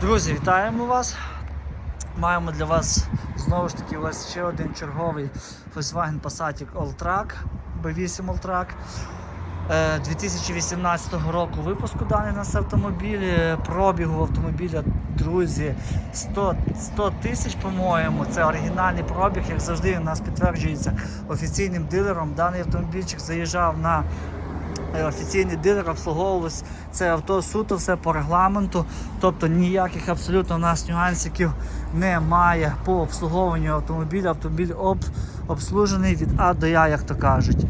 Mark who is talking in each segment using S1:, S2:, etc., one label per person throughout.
S1: Друзі, вітаємо вас. Маємо для вас знову ж таки ось ще один черговий Volkswagen Passat Alltrack B8 Alltrack. Е, 2018 року випуску даний нас автомобіль. Е, Пробігу автомобіля, друзі, 100 100 тисяч, по-моєму. Це оригінальний пробіг, як завжди, у нас підтверджується офіційним дилером. Даний автомобільчик заїжджав на Е, офіційний дилер обслуговувалось це авто суто, все по регламенту. Тобто ніяких абсолютно у нас нюансиків немає по обслуговуванню автомобіля. Автомобіль об, обслужений від А до Я, як то кажуть.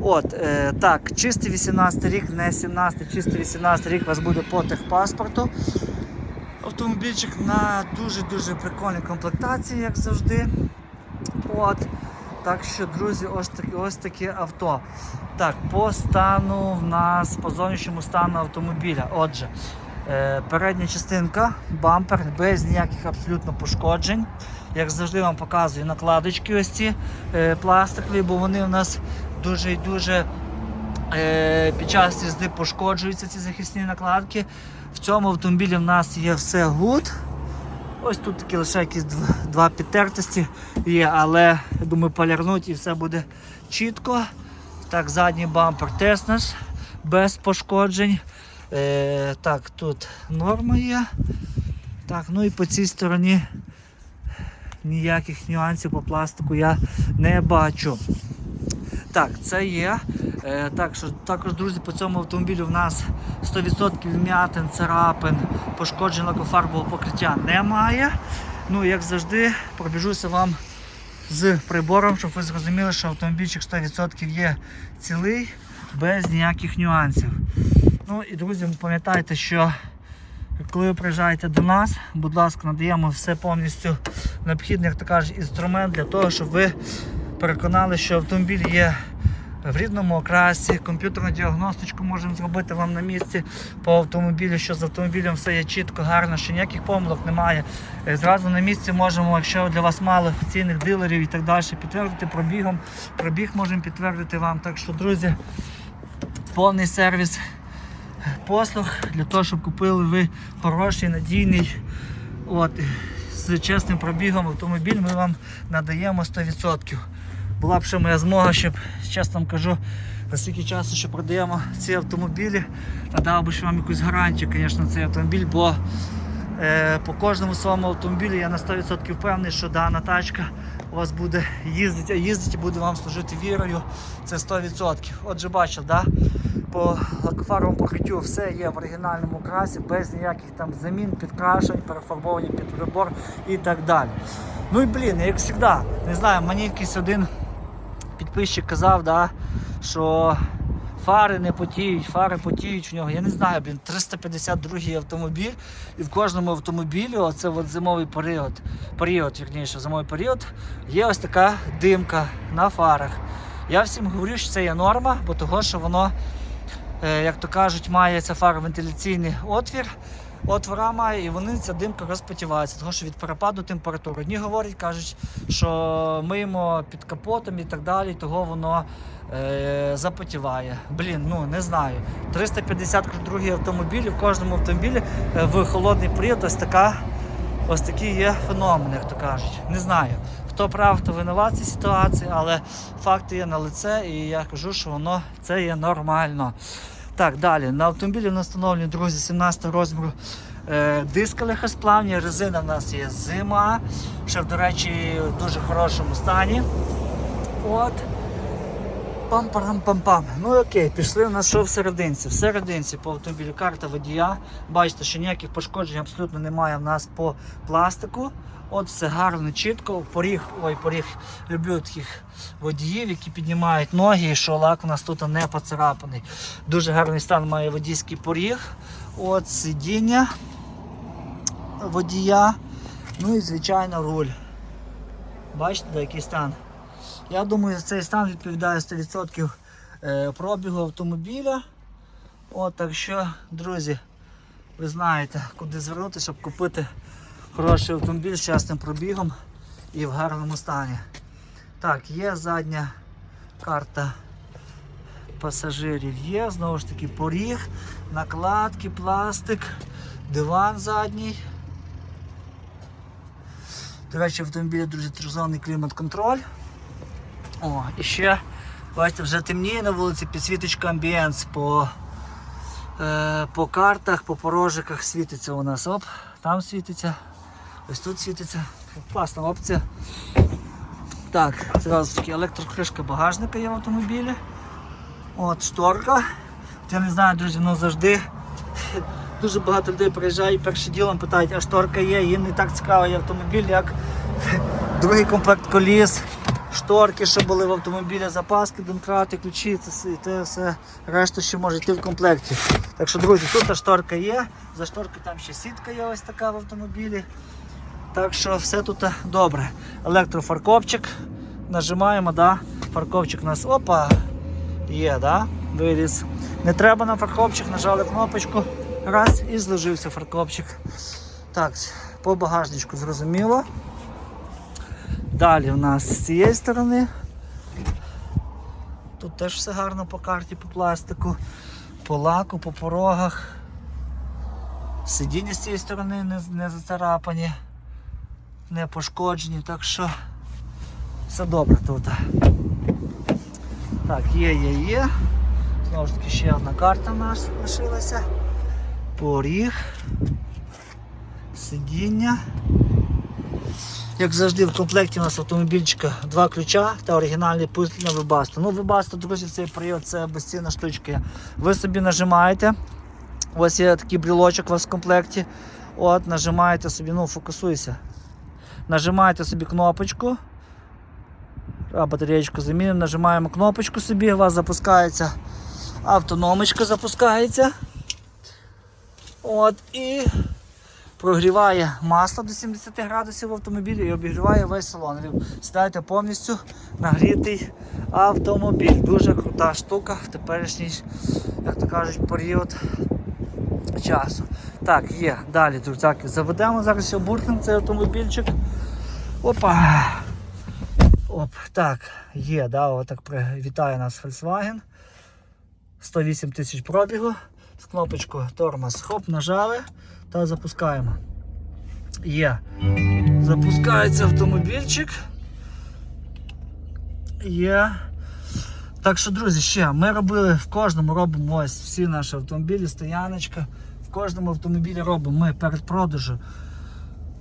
S1: От, е, так, чистий 18 рік, не 17, чистий 18 рік у вас буде по техпаспорту. Автомобільчик на дуже-дуже прикольній комплектації, як завжди. От. Так що, друзі, ось таке ось таке авто. Так, по стану в нас, по зовнішньому стану автомобіля. Отже, е, передня частинка, бампер без ніяких абсолютно пошкоджень. Як завжди вам показую накладочки ось ці е, пластикові, бо вони у нас дуже і дуже е, під час їзди пошкоджуються ці захисні накладки. В цьому автомобілі в нас є все гуд. Ось тут такі лише якісь два, підтертості є, але думаю, полярнуть і все буде чітко. Так, задній бампер теж наш без пошкоджень. Е, так, тут норма є. Так, ну і по цій стороні ніяких нюансів по пластику я не бачу. Так, це є. Е, так, що, також, друзі, по цьому автомобілю в нас 100% вм'ятин, царапин, пошкоджень лакофарбового покриття немає. Ну, як завжди, пробіжуся вам з прибором, щоб ви зрозуміли, що автомобільчик 100% є цілий, без ніяких нюансів. Ну і друзі, пам'ятайте, що коли ви приїжджаєте до нас, будь ласка, надаємо все повністю необхідний, як то кажуть, інструмент для того, щоб ви переконали, що автомобіль є в рідному окрасі, комп'ютерну діагностичку можемо зробити вам на місці по автомобілю, що з автомобілем все є чітко, гарно, що ніяких помилок немає. Е, Зразу на місці можемо, якщо для вас мало офіційних дилерів і так далі, підтвердити пробігом. Пробіг можемо підтвердити вам. Так що, друзі, повний сервіс послуг для того, щоб купили ви хороший, надійний. От, з чесним пробігом автомобіль ми вам надаємо 100%. Була б ще моя змога, щоб, чесно кажу, за стільки часу, що продаємо ці автомобілі, надав би ще вам якусь гарантію, звісно, цей автомобіль, бо е, по кожному своєму автомобілі я на 100% впевнений, що дана тачка у вас буде їздити, а їздити буде вам служити вірою. Це 100%. Отже, бачив, да? по лакофаровому покриттю все є в оригінальному красі, без ніяких там замін, підкрашень, перефарбовані під прибор і так далі. Ну і блін, як завжди, не знаю, мені якийсь один підписчик казав, да, що фари не потіють, фари потіють в нього. Я не знаю, блін, 352 автомобіль, і в кожному автомобілі, оце от зимовий період, період, вірніше, зимовий період, є ось така димка на фарах. Я всім говорю, що це є норма, бо того, що воно, е, як то кажуть, має ця фара вентиляційний отвір. Отвора має, і вони ця димка розпотівається, тому що від перепаду температури. Одні говорять, кажуть, що миємо під капотом і так далі, того воно е, запотіває. Блін, ну не знаю. 352 автомобілі, в кожному автомобілі е, в холодний період ось така. Ось такі є феномени, як то кажуть. Не знаю, хто прав, хто винуват цій ситуації, але факти є на лице, і я кажу, що воно це є нормально. Так, далі. На автомобілі у нас встановлені, друзі, 17 розміру е, диски легкосплавні, резина в нас є зима, ще, до речі, в дуже хорошому стані. От. Пам-парам-пам-пам. Ну окей, пішли у нас що всерединці. Всерединці по автомобілю карта водія. Бачите, що ніяких пошкоджень абсолютно немає в нас по пластику. От все гарно, чітко. Поріг, ой, поріг, люблю таких водіїв, які піднімають ноги, і що лак у нас тут не поцарапаний. Дуже гарний стан має водійський поріг. От сидіння водія. Ну і звичайно руль. Бачите, який стан. Я думаю, цей стан відповідає 100% е, пробігу автомобіля. От, так що, друзі, ви знаєте, куди звернути, щоб купити хороший автомобіль з частим пробігом і в гарному стані. Так, є задня карта пасажирів, є, знову ж таки поріг, накладки, пластик, диван задній. До речі, автомобілі, друзі, тризонний клімат-контроль. О, і ще, бачите, вже темніє на вулиці, підсвіточка амбієнс по, е, по картах, по порожиках світиться у нас. Оп, там світиться, ось тут світиться. Класна опція. Так, зразу таки електрокришка багажника є в автомобілі. От шторка. Я не знаю, друзі, ну завжди дуже багато людей приїжджає і першим ділом питають, а шторка є, їм не так цікавий автомобіль, як другий комплект коліс, шторки, що були в автомобілі, запаски, домкрати, ключі, це, це все решта, що може йти в комплекті. Так що, друзі, тут шторка є, за шторкою там ще сітка є ось така в автомобілі. Так що все тут добре. Електрофаркопчик. Нажимаємо, да? фаркопчик у нас опа. Є, да? виліз. Не треба на фаркопчик, нажали кнопочку. Раз і зложився фаркопчик. Так, по багажничку зрозуміло. Далі у нас з цієї сторони. Тут теж все гарно по карті, по пластику, по лаку, по порогах. Сидіння з цієї сторони не, не зацарапані, не пошкоджені, так що все добре тут. Так, є, є, є. Знову ж таки ще одна карта в нас лишилася. Поріг. Сидіння. Як завжди, в комплекті у нас автомобільчика два ключа та оригінальний пульт на Webasto. Ну, Webasto, друзі, цей період це безцінна штучка. Ви собі нажимаєте. Ось є такий брілочок у вас в комплекті. От, нажимаєте собі, ну, фокусуйся. Нажимаєте собі кнопочку. А, батареєчку замінимо, нажимаємо кнопочку собі, у вас запускається автономочка запускається. От, і прогріває масло до 70 градусів в автомобілі і обігріває весь салон. Сідаєте повністю нагрітий автомобіль. Дуже крута штука в теперішній, як то кажуть, період часу. Так, є. Далі, друзяки, заведемо зараз ще цей автомобільчик. Опа. Оп, так, є, да, отак вітає нас Volkswagen. 108 тисяч пробігу. З кнопочку тормоз. Хоп, нажали та запускаємо. Є. Запускається автомобільчик. Є. Так що, друзі, ще ми робили в кожному робимо ось всі наші автомобілі, стояночка. В кожному автомобілі робимо ми перед продажу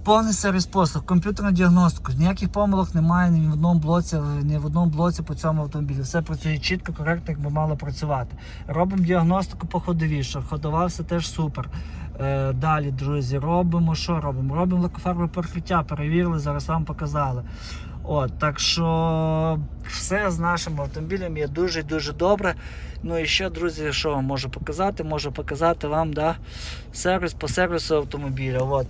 S1: повний сервіс послуг, комп'ютерну діагностику. Ніяких помилок немає ні в одному блоці, ні в одному блоці по цьому автомобілі. Все працює чітко, коректно, як би мало працювати. Робимо діагностику по ходовій, що ходова все теж супер. Е, далі, друзі, робимо що робимо? Робимо лакофарбове перекриття, перевірили, зараз вам показали. От, так що все з нашим автомобілем є дуже дуже добре. Ну і ще, друзі, що можу показати? Можу показати вам да, сервіс по сервісу автомобіля. От.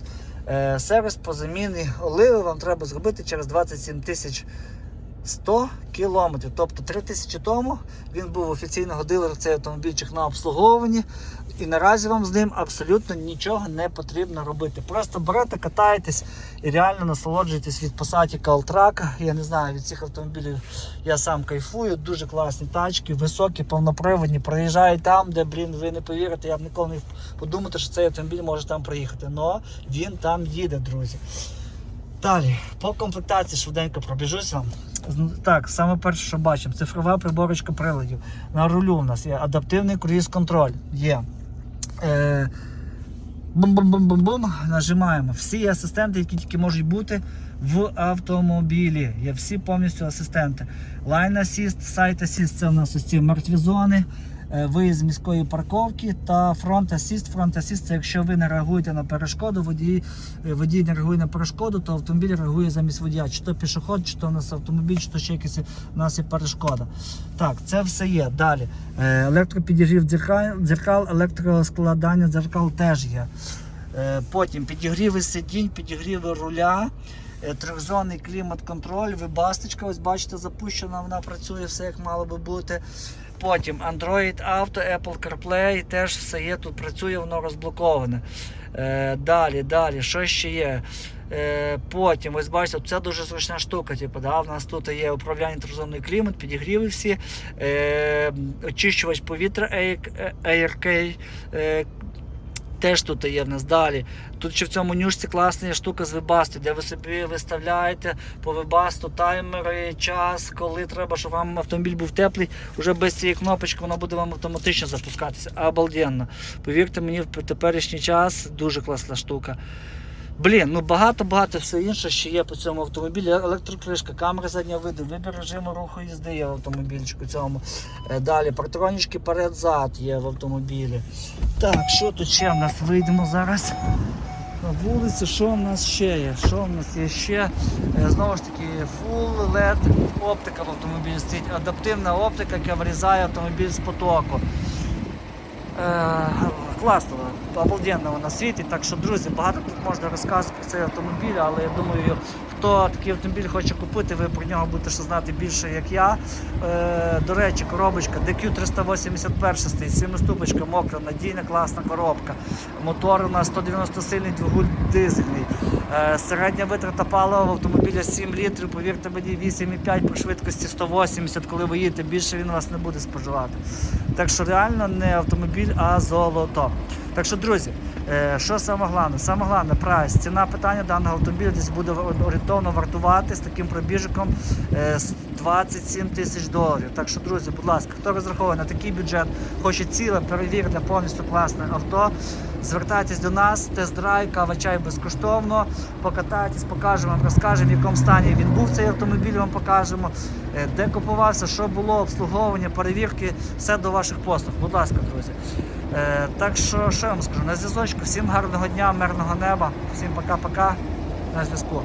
S1: Е, сервіс по заміні оливи вам треба зробити через 27 тисяч 100 кілометрів. Тобто 3 тисячі тому він був офіційного дилера цей автомобільчик на обслуговуванні. І наразі вам з ним абсолютно нічого не потрібно робити. Просто берете, катаєтесь і реально насолоджуєтесь від Passat Alltrack. Я не знаю, від цих автомобілів я сам кайфую. Дуже класні тачки, високі, повноприводні. Проїжджають там, де, блін, ви не повірите, я б ніколи не подумати, що цей автомобіль може там проїхати. Но він там їде, друзі. Далі, по комплектації швиденько пробіжусь вам. Так, саме перше, що бачимо, цифрова приборочка приладів. На рулю у нас є адаптивний круїз-контроль. Є. Е, Бум-бум-бум-бум-бум. Нажимаємо. Всі асистенти, які тільки можуть бути в автомобілі. Є всі повністю асистенти. Line Assist, Site Assist це у нас ось ці мертві зони, виїзд з міської парковки та Front Assist. Front Assist це якщо ви не реагуєте на перешкоду, водій, е, водій не реагує на перешкоду, то автомобіль реагує замість водія. Чи то пішоход, чи то у нас автомобіль, чи то ще якась у нас є перешкода. Так, це все є. Далі. Е, Електропідігрів дзеркал, дзеркал, електроскладання дзеркал теж є. Е, Потім підігріви сидінь, підігріви руля, е, трьохзонний клімат-контроль, вибасточка, ось бачите, запущена, вона працює все як мало би бути. Потім Android Auto, Apple CarPlay, теж все є, тут працює, воно розблоковане. Е, Далі, далі, що ще є? Е, Потім, ось бачите, це дуже зручна штука. Типу, да? У нас тут є управління трозонний клімат, підігріви всі, е, очищувач повітря AirK, е, Теж тут є в нас далі. Тут ще в цьому нюшці класна штука з вебасту, де ви собі виставляєте по вебасту таймери, час, коли треба, щоб вам автомобіль був теплий. Уже без цієї кнопочки воно буде вам автоматично запускатися. Обалденно. Повірте мені, в теперішній час дуже класна штука. Блін, ну багато-багато все інше ще є по цьому автомобілі. Електрокришка, камера заднього виду, вибір режиму руху їзди є в автомобільчику цьому. Е, Далі партронічки перед-зад є в автомобілі. Так, що тут ще в нас? Вийдемо зараз на вулицю. Що в нас ще є? Що в нас є ще? Е, Знову ж таки, Full LED оптика в автомобілі стоїть. Адаптивна оптика, яка вирізає автомобіль з потоку. Е, класно, обалденно світі. Так що, друзі, багато тут можна розказувати про цей автомобіль, але я думаю, хто такий автомобіль хоче купити, ви про нього будете ще знати більше, як я. Е, до речі, коробочка DQ381 стоїть, сімиступочка, мокра, надійна, класна коробка. Мотор у нас 190 сильний двигун дизельний. Е, середня витрата палива в автомобіля 7 літрів, повірте мені, 8,5 при швидкості 180, коли ви їдете, більше він вас не буде споживати. Так що реально не автомобіль, а золото. Так що, друзі, е, що саме головне? Саме головне прайс. Ціна питання даного автомобіля десь буде орієнтовно вартувати з таким пробіжиком е, 27 тисяч доларів. Так що, друзі, будь ласка, хто розраховує на такий бюджет, хоче ціле, перевірене, повністю класне авто. Звертайтесь до нас, тест-драйв, кава чай безкоштовно. Покатайтесь, покажемо вам, розкажемо, в якому стані він був цей автомобіль, вам покажемо, е, де купувався, що було, обслуговування, перевірки, все до ваших послуг. Будь ласка, друзі. Е, так що, що я вам скажу? На зв'язочку. Всім гарного дня, мирного неба, всім пока-пока. На зв'язку.